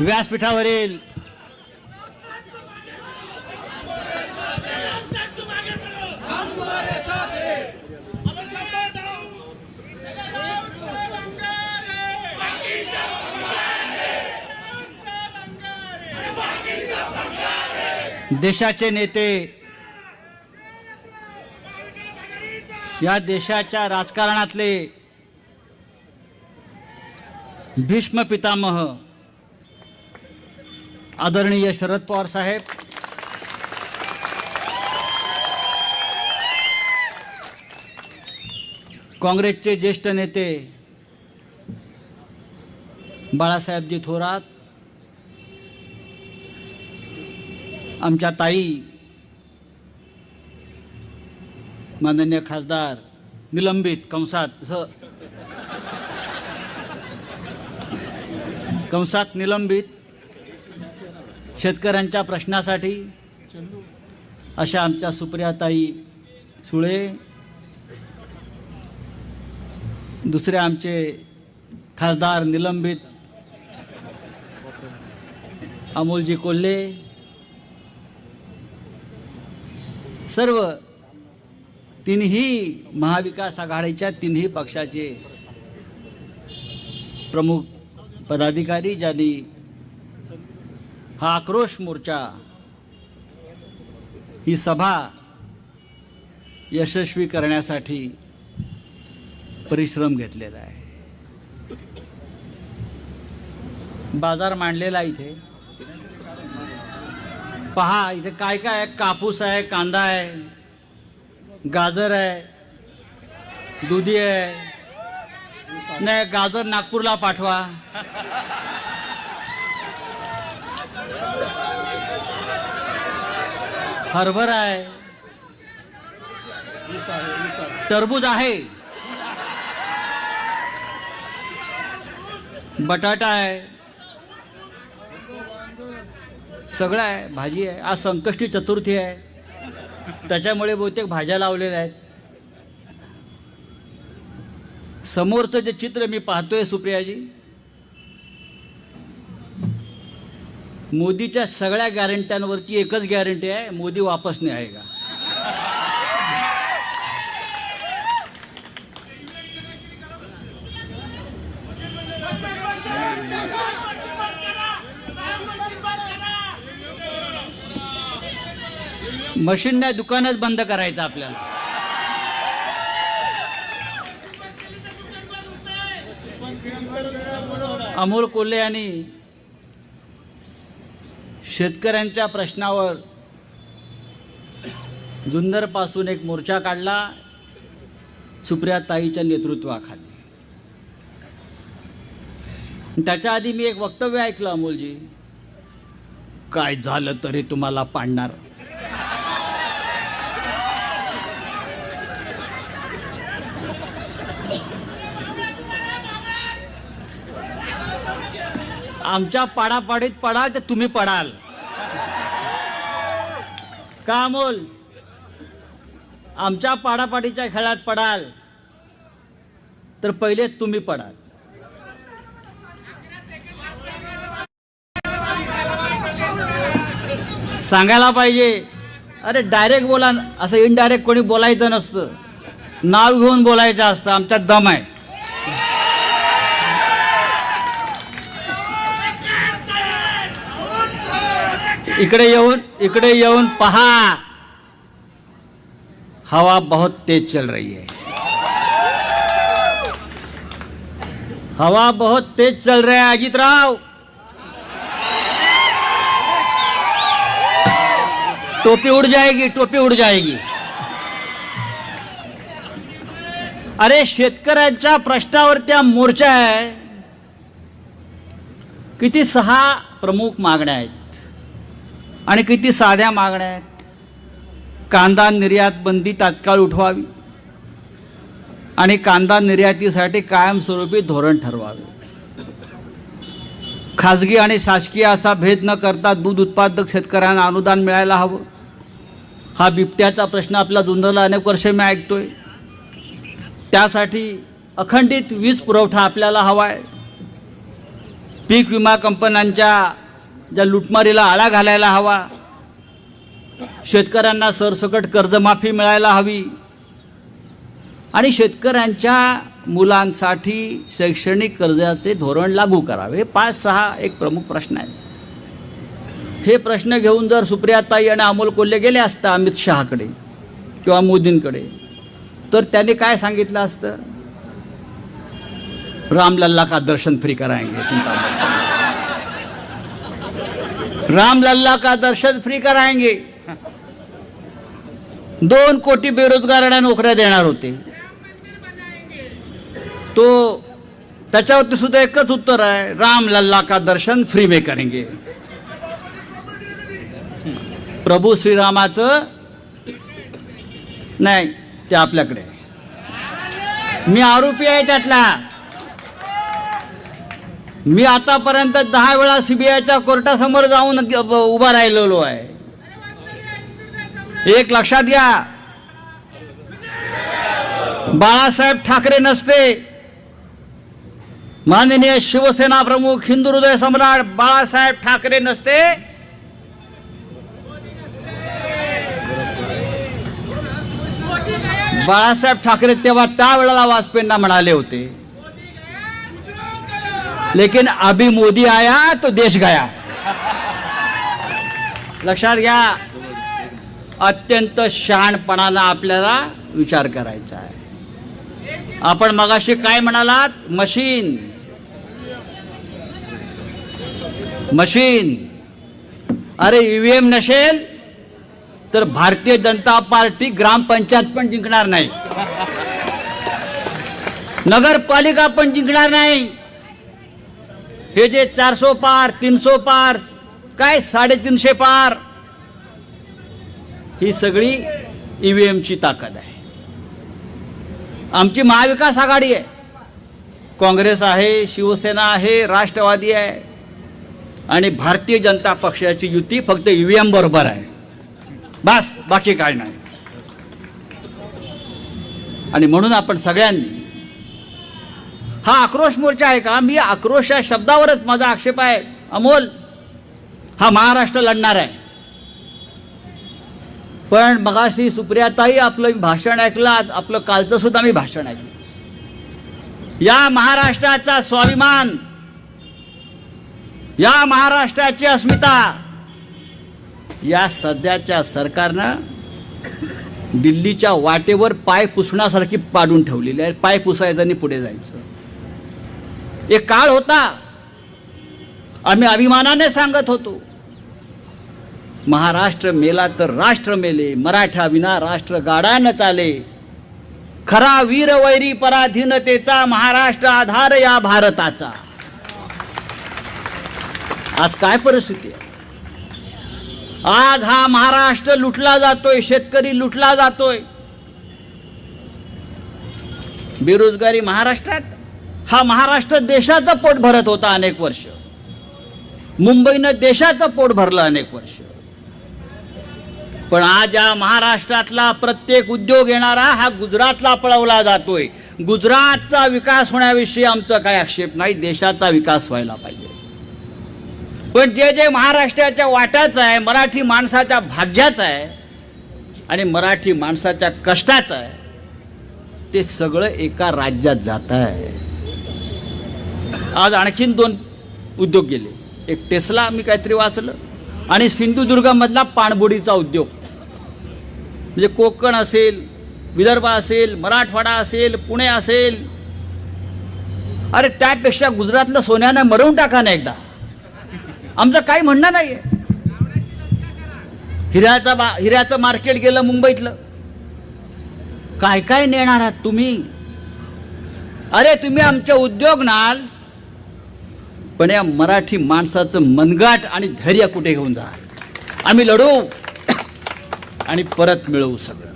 व्यासपीठावरील देशाचे नेते या देशाच्या राजकारणातले भीष्म पितामह आदरणीय शरद पवार साहेब. काँग्रेसचे ज्येष्ठ नेते बाळासाहेबजी थोरात आमच्या ताई माननीय खासदार निलंबित कंसात स कंसात निलंबित शेतकऱ्यांच्या प्रश्नासाठी अशा आमच्या सुप्रियाताई सुळे दुसरे आमचे खासदार निलंबित अमोलजी कोल्हे सर्व तिन्ही महाविकास आघाडीच्या तिन्ही पक्षाचे प्रमुख पदाधिकारी ज्यांनी हा आक्रोश मोर्चा ही सभा यशस्वी करण्यासाठी परिश्रम घेतलेला आहे. बाजार मांडलेला इथे. पहा इथे काय काय आहे? कापूस आहे कांदा आहे गाजर आहे दुधी आहे. नाही गाजर नागपूरला पाठवा. हरभरा आहे. टरबूज आहे. बटाटा आहे. सगळं आहे भाजी आहे. आज संकष्टी चतुर्थी आहे. त्याच्यामुळे बहुतेक भाज्या लावलेल्या आहेत. समोरचं जे चित्र मी पाहतोय सुप्रियाजी मोदीच्या सगळ्या गॅरंट्यांवरची एकच गॅरंटी आहे मोदी वापस नाही आहे का? मशीन नाही दुकानच बंद करायचं आपल्याला. अमोल कोल्हे यांनी शेतकऱ्यांच्या प्रश्नावर जुन्नरपासून एक मोर्चा काढला सुप्रियाताईच्या नेतृत्वाखाली. त्याच्या आधी मी एक वक्तव्य ऐकलं अमोलजी. काय झालं तरी तुम्हाला पाडणार? आमच्या पाडापाडीत पडाल तर तुम्ही पडाल. का अमोल? आमच्या पाडापाडीच्या खेळात पडाल. तर पहिले तुम्ही पडाल. सांगायला पाहिजे. अरे डायरेक्ट बोला असं इनडायरेक्ट कोणी बोलायचं नसतं. नाव घेऊन बोलायचं असतं. आमच्यात दम आहे. इकडे येऊन इकडे येऊन पहा. हवा बहुत तेज चल रही है. हवा बहुत तेज चल रहा है अजित राव. टोपी उड़ जाएगी टोपी उड़ जाएगी. अरे शेतकऱ्यांच्या प्रश्नावर त्या मोर्चा आहे. किती सहा प्रमुख मागण्या आहेत. आणि किती साध्या मागण्या आहेत. कांदा निर्यात बंदी तात्काळ उठवावी. आणि कांदा निर्यातीसाठी कायमस्वरूपी धोरण ठरवावे. खाजगी आणि शासकीय असा भेद न करता दूध उत्पादक शेतकऱ्यांना अनुदान मिळायला हवं. हा बिबट्याचा प्रश्न आपल्या जुन्नरला अनेक वर्ष मी ऐकतोय. त्यासाठी अखंडित वीज पुरवठा आपल्याला हवा आहे पीक विमा कंपन्यांच्या ज्या लुटमारीला आळा घालायला हवा शेतकऱ्यांना सरसकट कर्जमाफी मिळायला हवी आणि शेतकऱ्यांच्या मुलांसाठी शैक्षणिक कर्जाचे धोरण लागू करावे हे पाच सहा एक प्रमुख प्रश्न आहेत. हे प्रश्न घेऊन जर सुप्रियाताई आणि अमोल कोल्हे गेले असता अमित शहाकडे किंवा मोदींकडे तर त्यांनी काय सांगितलं असतं? रामलल्ला का दर्शन फ्री करायंगे चिंता राम लल्ला का दर्शन फ्री कराएंगे? दोन कोटी बेरोजगारांना नोकऱ्या देणार होते. तो त्याच्यावरती सुद्धा एकच उत्तर आहे राम लल्ला का दर्शन फ्री में करेंगे. प्रभू श्रीरामाचं नाही ते आपल्याकडे मी आरोपी आहे त्यातला. मी आतापर्यंत दहा वेळा सीबीआयच्या कोर्टासमोर जाऊन उभा राहिलेलो आहे. एक लक्षात घ्या. बाळासाहेब ठाकरे नसते. माननीय शिवसेना प्रमुख हिंदू हृदय सम्राट बाळासाहेब ठाकरे नसते. बाळासाहेब ठाकरे तेव्हा त्यावेळेला वाजपेयींना म्हणाले होते. लेकिन अभी मोदी आया तो देश गया। लक्षात घ्या अत्यंत शहाणपणानं आपल्याला विचार करायचा आहे. आपण मगाशी काय म्हणालात? मशीन. मशीन. अरे ईव्हीएम नसेल तर भारतीय जनता पार्टी ग्रामपंचायत पण जिंकणार नाही. नगरपालिका पण जिंकणार नाही. हे जे चारसो पार तीनशे पार काय साडेतीनशे पार ही सगळी ईव्हीएमची ताकद आहे. आमची महाविकास आघाडी आहे. काँग्रेस आहे शिवसेना आहे राष्ट्रवादी आहे आणि भारतीय जनता पक्षाची युती फक्त ईव्हीएम बरोबर आहे. बस बाकी काय नाही. आणि म्हणून आपण सगळ्यांनी हा आक्रोश मोर्चा आहे का? मी आक्रोश या शब्दावरच माझा आक्षेप आहे. अमोल हा महाराष्ट्र लढणार आहे. पण मगाशी सुप्रियाताई आपलं भाषण ऐकलं आपलं कालचं सुद्धा मी भाषण ऐकलं. या महाराष्ट्राचा स्वाभिमान या महाराष्ट्राची अस्मिता या सध्याच्या सरकारनं दिल्लीच्या वाटेवर पाय पुसण्यासारखी पाडून ठेवलेली आहे. पाय पुसायचं आणि पुढे जायचं. एक काळ होता आम्ही अभिमानाने सांगत होतो महाराष्ट्र मेला तर राष्ट्र मेले मराठा विना राष्ट्र गाडानं चाले. खरा वीर वैरी पराधीनतेचा महाराष्ट्र आधार या भारताचा. आज काय परिस्थिती आहे? आज हा महाराष्ट्र लुटला जातोय शेतकरी लुटला जातोय. बेरोजगारी महाराष्ट्रात? हा महाराष्ट्र देशाचं पोट भरत होता अनेक वर्ष. मुंबईनं देशाचं पोट भरलं अनेक वर्ष. पण आज या महाराष्ट्रातला प्रत्येक उद्योग येणारा हा गुजरातला पळवला जातोय. गुजरातचा विकास होण्याविषयी आमचा काय आक्षेप नाही देशाचा विकास व्हायला पाहिजे. पण जे जे महाराष्ट्राच्या वाट्याचं आहे मराठी माणसाच्या भाग्याचं आहे आणि मराठी माणसाच्या कष्टाचं आहे ते सगळं एका राज्यात जात आहे. आज आणखीन दोन उद्योग गेले. एक टेस्ला मी काहीतरी वाचलं आणि सिंधुदुर्गामधला पाणबुडीचा उद्योग. म्हणजे कोकण असेल विदर्भ असेल मराठवाडा असेल पुणे असेल. अरे त्यापेक्षा गुजरातलं सोन्यानं मरवून टाका ना एकदा. आमचं काही म्हणणं नाही हिऱ्याचा बा हिऱ्याचं मार्केट गेलं मुंबईतलं. काय काय नेणार आहात तुम्ही? अरे तुम्ही आमचे उद्योग नाल पण या मराठी माणसाचं मनगाट आणि धैर्य कुठे घेऊन जा? आम्ही लढू. आणि परत मिळवू सगळं.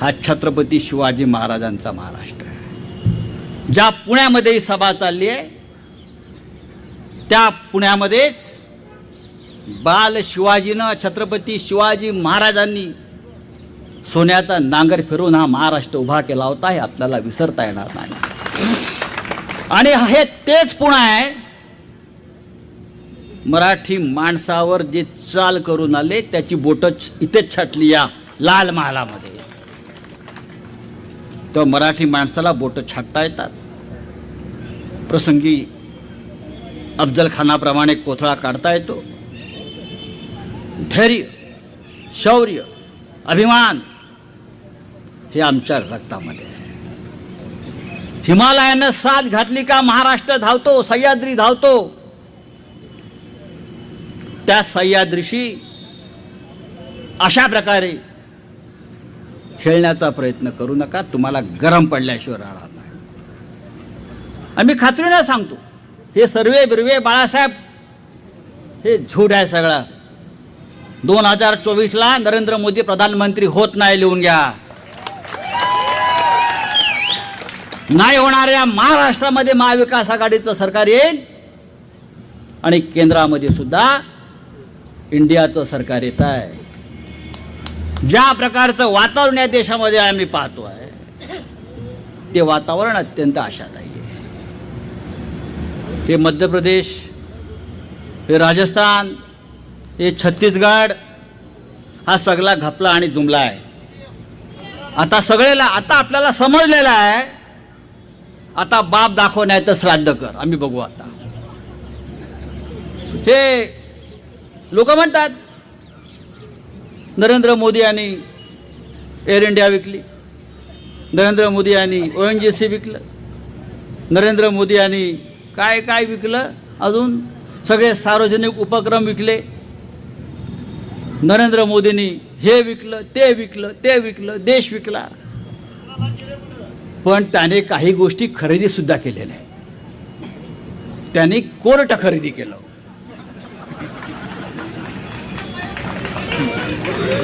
हा छत्रपती शिवाजी महाराजांचा महाराष्ट्र ज्या पुण्यामध्ये ही सभा चालली आहे त्या पुण्यामध्येच बाल शिवाजीनं छत्रपती शिवाजी महाराजांनी सोन्याचा नांगर फिरून हा महाराष्ट्र उभा केला होता हे आपल्याला विसरता येणार नाही. आणि हे तेच पुन्हा आहे. मराठी माणसावर जे चाल करून आले त्याची बोटं इथेच छाटली या लाल महालामध्ये. तर मराठी माणसाला बोटं छाटता येतात. प्रसंगी अफजल खानाप्रमाणे कोथळा काढता येतो. धैर्य शौर्य अभिमान हे आमच्या रक्तामध्ये आहे. हिमालयानं साथ घातली का महाराष्ट्र धावतो सह्याद्री धावतो? त्या सह्याद्रीशी अशा प्रकारे खेळण्याचा प्रयत्न करू नका तुम्हाला गरम पडल्याशिवाय राहणार नाही. आम्ही खात्रीनं सांगतो हे सर्वे बिरवे बाळासाहेब हे झूट आहे सगळं. दोन हजार चोवीसला नरेंद्र मोदी प्रधानमंत्री होत नाही लिहून घ्या. नाही होणाऱ्या महाराष्ट्रामध्ये महाविकास आघाडीचं सरकार येईल आणि केंद्रामध्ये सुद्धा इंडियाचं सरकार येत आहे. ज्या प्रकारचं वातावरण या देशामध्ये आम्ही पाहतो आहे ते वातावरण अत्यंत आशादायी आहे. हे मध्य प्रदेश हे राजस्थान हे छत्तीसगड हा सगळा घपला आणि जुमला आहे. आता सगळेला आता आपल्याला समजलेला आहे आता बाप दाखव नाही तर श्राद्ध कर. आम्ही बघू आता. हे लोक म्हणतात नरेंद्र मोदी यांनी एअर इंडिया विकली नरेंद्र मोदी यांनी ओ एन जी सी विकलं नरेंद्र मोदी यांनी काय काय विकलं अजून सगळे सार्वजनिक उपक्रम विकले. नरेंद्र मोदींनी हे विकलं ते विकलं ते विकलं देश विकला. पण त्याने काही गोष्टी खरेदी सुद्धा केलेल्या आहेत त्याने कोर्ट खरेदी केलं.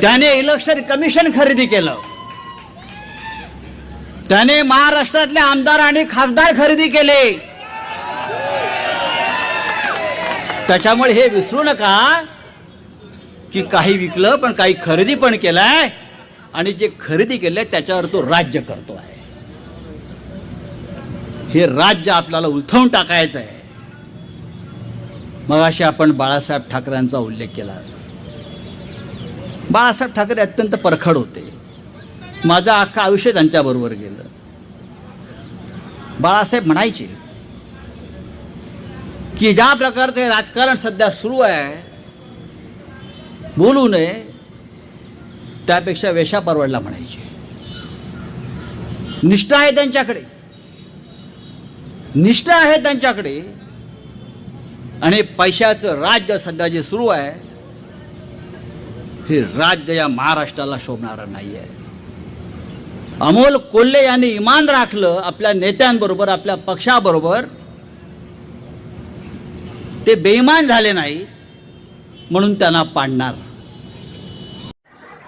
त्याने इलेक्शन कमिशन खरेदी केलं. त्याने महाराष्ट्रातले आमदार आणि खासदार खरेदी केले. त्याच्यामुळे हे विसरू नका की काही विकलं पण काही खरेदी पण केलाय आणि जे खरेदी केलंय त्याच्यावर तो राज्य करतो आहे हे राज्य आपल्याला उलथवून टाकायचं आहे. मगाशी आपण बाळासाहेब ठाकरेंचा उल्लेख केला. बाळासाहेब ठाकरे अत्यंत परखड होते. माझं अख्खं आयुष्य त्यांच्याबरोबर गेलं. बाळासाहेब म्हणायचे की ज्या प्रकारचं राजकारण सध्या सुरू आहे बोलू नये त्यापेक्षा वेशा परवडला म्हणायचे. निष्ठा आहे त्यांच्याकडे. निष्ठा आहे त्यांच्याकडे. आणि पैशाचं राज्य सध्या जे सुरू आहे हे राज्य या महाराष्ट्राला शोभणारं नाही आहे अमोल कोल्हे यांनी इमान राखलं आपल्या नेत्यांबरोबर आपल्या पक्षाबरोबर. ते बेईमान झाले नाही म्हणून त्यांना पाडणार.